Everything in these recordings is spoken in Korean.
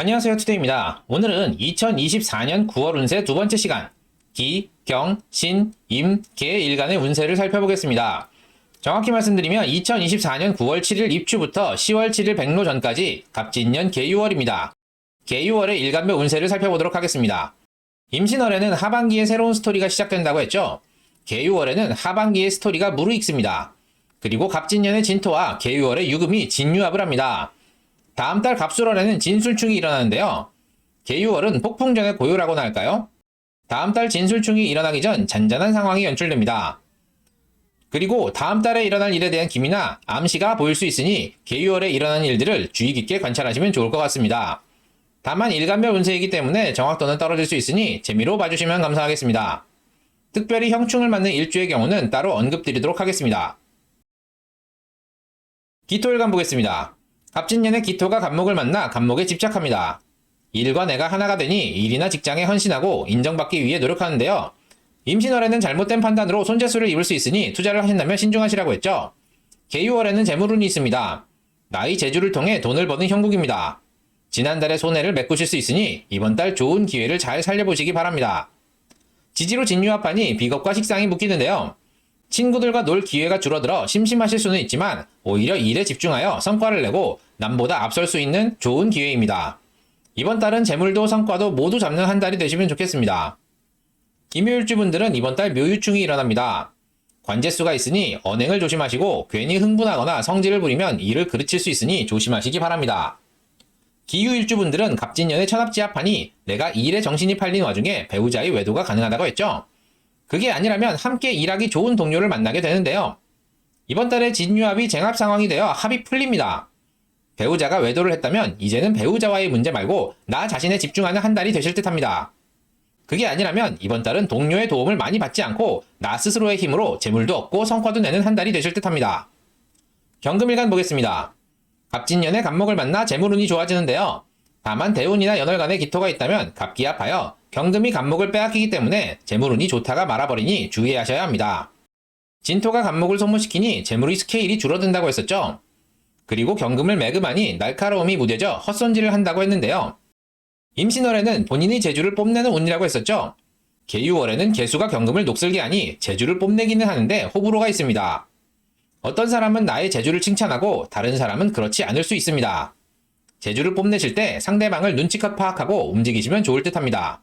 안녕하세요 투데이입니다. 오늘은 2024년 9월 운세 두 번째 시간 기, 경, 신, 임, 개 일간의 운세를 살펴보겠습니다. 정확히 말씀드리면 2024년 9월 7일 입추부터 10월 7일 백로 전까지 갑진년 개유월입니다. 개유월의 일간별 운세를 살펴보도록 하겠습니다. 임신월에는 하반기에 새로운 스토리가 시작된다고 했죠. 개유월에는 하반기의 스토리가 무르익습니다. 그리고 갑진년의 진토와 개유월의 유금이 진유합을 합니다. 다음 달 갑술월에는 진술충이 일어나는데요. 개유월은 폭풍 전에 고요라고나 할까요? 다음 달 진술충이 일어나기 전 잔잔한 상황이 연출됩니다. 그리고 다음 달에 일어날 일에 대한 기미나 암시가 보일 수 있으니 개유월에 일어나는 일들을 주의 깊게 관찰하시면 좋을 것 같습니다. 다만 일간별 운세이기 때문에 정확도는 떨어질 수 있으니 재미로 봐주시면 감사하겠습니다. 특별히 형충을 맞는 일주의 경우는 따로 언급드리도록 하겠습니다. 기토일간 보겠습니다. 갑진년의 기토가 갑목을 만나 갑목에 집착합니다. 일과 내가 하나가 되니 일이나 직장에 헌신하고 인정받기 위해 노력하는데요. 임신월에는 잘못된 판단으로 손재수를 입을 수 있으니 투자를 하신다면 신중하시라고 했죠. 개유월에는 재물운이 있습니다. 나이 재주를 통해 돈을 버는 형국입니다. 지난달에 손해를 메꾸실 수 있으니 이번 달 좋은 기회를 잘 살려보시기 바랍니다. 지지로 진유합하니 비겁과 식상이 묶이는데요. 친구들과 놀 기회가 줄어들어 심심하실 수는 있지만 오히려 일에 집중하여 성과를 내고 남보다 앞설 수 있는 좋은 기회입니다. 이번 달은 재물도 성과도 모두 잡는 한 달이 되시면 좋겠습니다. 김효일주분들은 이번 달 묘유충이 일어납니다. 관제수가 있으니 언행을 조심하시고 괜히 흥분하거나 성질을 부리면 일을 그르칠 수 있으니 조심하시기 바랍니다. 기유일주분들은 갑진년에 천합지합하니 내가 일에 정신이 팔린 와중에 배우자의 외도가 가능하다고 했죠. 그게 아니라면 함께 일하기 좋은 동료를 만나게 되는데요. 이번 달에 진유합이 쟁합 상황이 되어 합이 풀립니다. 배우자가 외도를 했다면 이제는 배우자와의 문제 말고 나 자신에 집중하는 한 달이 되실 듯 합니다. 그게 아니라면 이번 달은 동료의 도움을 많이 받지 않고 나 스스로의 힘으로 재물도 얻고 성과도 내는 한 달이 되실 듯 합니다. 경금일간 보겠습니다. 갑진년의 갑목을 만나 재물운이 좋아지는데요. 다만 대운이나 연월간에 기토가 있다면 갑기합하여 경금이 갑목을 빼앗기기 때문에 재물운이 좋다가 말아버리니 주의하셔야 합니다. 진토가 갑목을 소모시키니 재물의 스케일이 줄어든다고 했었죠. 그리고 경금을 매금하니 날카로움이 무뎌져 헛손질을 한다고 했는데요. 임신월에는 본인의 재주를 뽐내는 운이라고 했었죠. 개유월에는 개수가 경금을 녹슬게 하니 재주를 뽐내기는 하는데 호불호가 있습니다. 어떤 사람은 나의 재주를 칭찬하고 다른 사람은 그렇지 않을 수 있습니다. 재주를 뽐내실 때 상대방을 눈치껏 파악하고 움직이시면 좋을 듯 합니다.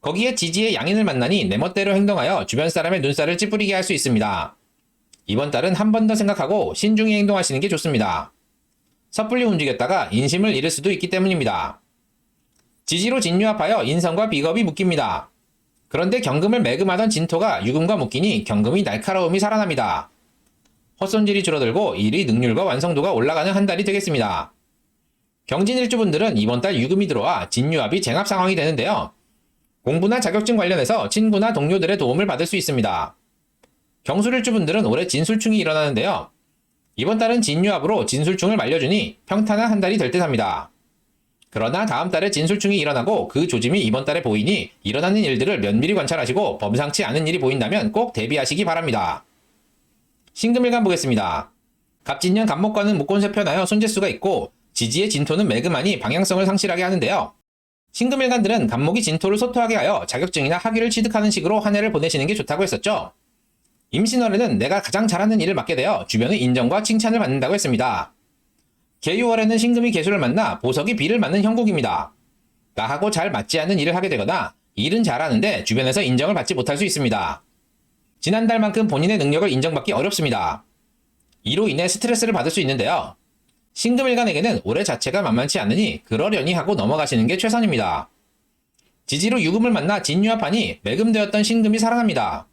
거기에 지지의 양인을 만나니 내 멋대로 행동하여 주변 사람의 눈살을 찌푸리게 할 수 있습니다. 이번 달은 한 번 더 생각하고 신중히 행동하시는 게 좋습니다. 섣불리 움직였다가 인심을 잃을 수도 있기 때문입니다. 지지로 진유합하여 인성과 비겁이 묶입니다. 그런데 경금을 매금하던 진토가 유금과 묶이니 경금이 날카로움이 살아납니다. 헛손질이 줄어들고 일의 능률과 완성도가 올라가는 한 달이 되겠습니다. 경진일주분들은 이번 달 유금이 들어와 진유합이 쟁합 상황이 되는데요. 공부나 자격증 관련해서 친구나 동료들의 도움을 받을 수 있습니다. 경술일주분들은 올해 진술충이 일어나는데요. 이번 달은 진유합으로 진술충을 말려주니 평탄한 한 달이 될 듯 합니다. 그러나 다음 달에 진술충이 일어나고 그 조짐이 이번 달에 보이니 일어나는 일들을 면밀히 관찰하시고 범상치 않은 일이 보인다면 꼭 대비하시기 바랍니다. 신금일간 보겠습니다. 갑진년 갑목과는 목권세 편하여 손재수가 있고 지지의 진토는 매금하니 방향성을 상실하게 하는데요. 신금일간들은 갑목이 진토를 소토하게 하여 자격증이나 학위를 취득하는 식으로 한 해를 보내시는 게 좋다고 했었죠. 임신월에는 내가 가장 잘하는 일을 맡게 되어 주변의 인정과 칭찬을 받는다고 했습니다. 개유월에는 신금이 개수를 만나 보석이 비를 맞는 형국입니다. 나하고 잘 맞지 않는 일을 하게 되거나 일은 잘하는데 주변에서 인정을 받지 못할 수 있습니다. 지난달만큼 본인의 능력을 인정받기 어렵습니다. 이로 인해 스트레스를 받을 수 있는데요. 신금일간에게는 올해 자체가 만만치 않으니 그러려니 하고 넘어가시는 게 최선입니다. 지지로 유금을 만나 진유합하니 매금되었던 신금이 살아납니다.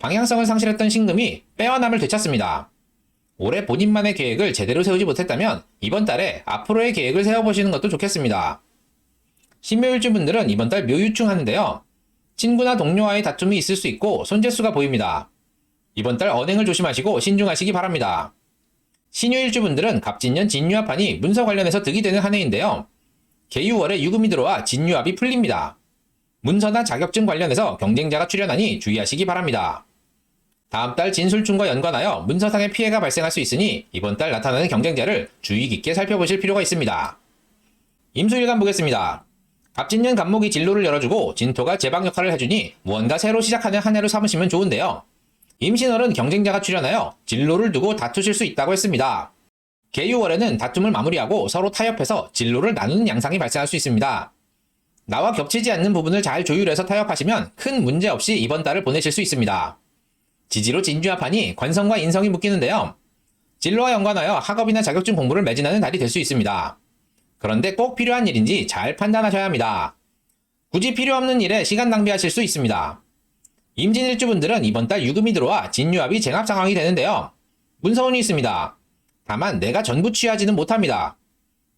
방향성을 상실했던 신금이 빼어남을 되찾습니다. 올해 본인만의 계획을 제대로 세우지 못했다면 이번 달에 앞으로의 계획을 세워보시는 것도 좋겠습니다. 신묘일주 분들은 이번 달 묘유충 하는데요. 친구나 동료와의 다툼이 있을 수 있고 손재수가 보입니다. 이번 달 언행을 조심하시고 신중하시기 바랍니다. 신유일주 분들은 갑진년 진유합하니 문서 관련해서 득이 되는 한 해인데요. 개유월에 유금이 들어와 진유합이 풀립니다. 문서나 자격증 관련해서 경쟁자가 출연하니 주의하시기 바랍니다. 다음 달 진술충과 연관하여 문서상의 피해가 발생할 수 있으니 이번 달 나타나는 경쟁자를 주의 깊게 살펴보실 필요가 있습니다. 임수일간 보겠습니다. 갑진년 간목이 진로를 열어주고 진토가 제방 역할을 해주니 무언가 새로 시작하는 한 해로 삼으시면 좋은데요. 임신월은 경쟁자가 출연하여 진로를 두고 다투실 수 있다고 했습니다. 개유월에는 다툼을 마무리하고 서로 타협해서 진로를 나누는 양상이 발생할 수 있습니다. 나와 겹치지 않는 부분을 잘 조율해서 타협하시면 큰 문제 없이 이번 달을 보내실 수 있습니다. 지지로 진주합하니 관성과 인성이 묶이는데요. 진로와 연관하여 학업이나 자격증 공부를 매진하는 달이 될 수 있습니다. 그런데 꼭 필요한 일인지 잘 판단하셔야 합니다. 굳이 필요 없는 일에 시간 낭비하실 수 있습니다. 임진일주분들은 이번 달 유금이 들어와 진유합이 쟁합 상황이 되는데요. 문서운이 있습니다. 다만 내가 전부 취하지는 못합니다.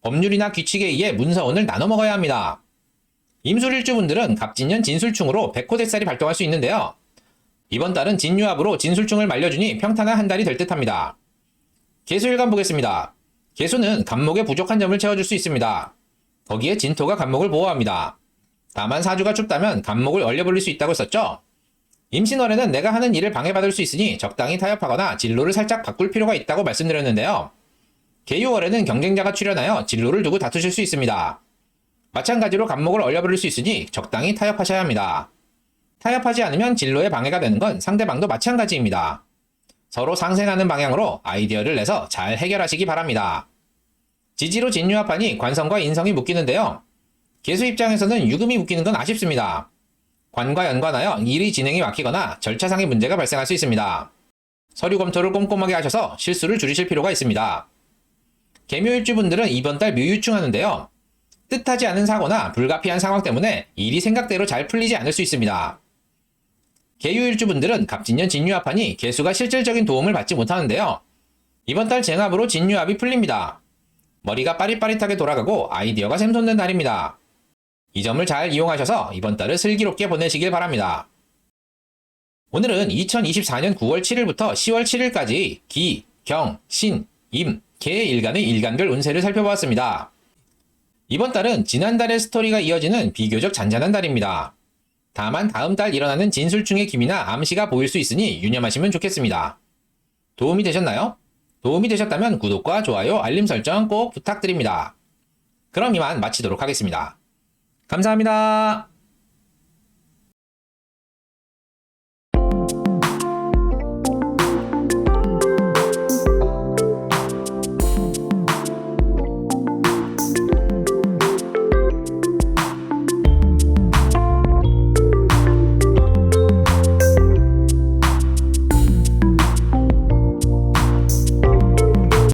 법률이나 규칙에 의해 문서운을 나눠 먹어야 합니다. 임술일주분들은 갑진년 진술충으로 백호대살이 발동할 수 있는데요. 이번 달은 진유합으로 진술충을 말려주니 평탄한 한 달이 될 듯합니다. 개수일간 보겠습니다. 개수는 간목의 부족한 점을 채워줄 수 있습니다. 거기에 진토가 간목을 보호합니다. 다만 사주가 춥다면 간목을 얼려버릴 수 있다고 했었죠? 임신월에는 내가 하는 일을 방해받을 수 있으니 적당히 타협하거나 진로를 살짝 바꿀 필요가 있다고 말씀드렸는데요. 개유월에는 경쟁자가 출연하여 진로를 두고 다투실 수 있습니다. 마찬가지로 간목을 얼려버릴 수 있으니 적당히 타협하셔야 합니다. 타협하지 않으면 진로에 방해가 되는 건 상대방도 마찬가지입니다. 서로 상생하는 방향으로 아이디어를 내서 잘 해결하시기 바랍니다. 지지로 진유합하니 관성과 인성이 묶이는데요. 개수 입장에서는 유금이 묶이는 건 아쉽습니다. 관과 연관하여 일이 진행이 막히거나 절차상의 문제가 발생할 수 있습니다. 서류 검토를 꼼꼼하게 하셔서 실수를 줄이실 필요가 있습니다. 개묘일주분들은 이번 달 묘유충하는데요. 뜻하지 않은 사고나 불가피한 상황 때문에 일이 생각대로 잘 풀리지 않을 수 있습니다. 개유일주분들은 갑진년 진유합하니 개수가 실질적인 도움을 받지 못하는데요. 이번 달 쟁합으로 진유합이 풀립니다. 머리가 빠릿빠릿하게 돌아가고 아이디어가 샘솟는 달입니다. 이 점을 잘 이용하셔서 이번 달을 슬기롭게 보내시길 바랍니다. 오늘은 2024년 9월 7일부터 10월 7일까지 기, 경, 신, 임, 개 일간의 일간별 운세를 살펴보았습니다. 이번 달은 지난달의 스토리가 이어지는 비교적 잔잔한 달입니다. 다만 다음 달 일어나는 진술충의 기미나 암시가 보일 수 있으니 유념하시면 좋겠습니다. 도움이 되셨나요? 도움이 되셨다면 구독과 좋아요, 알림 설정 꼭 부탁드립니다. 그럼 이만 마치도록 하겠습니다. 감사합니다.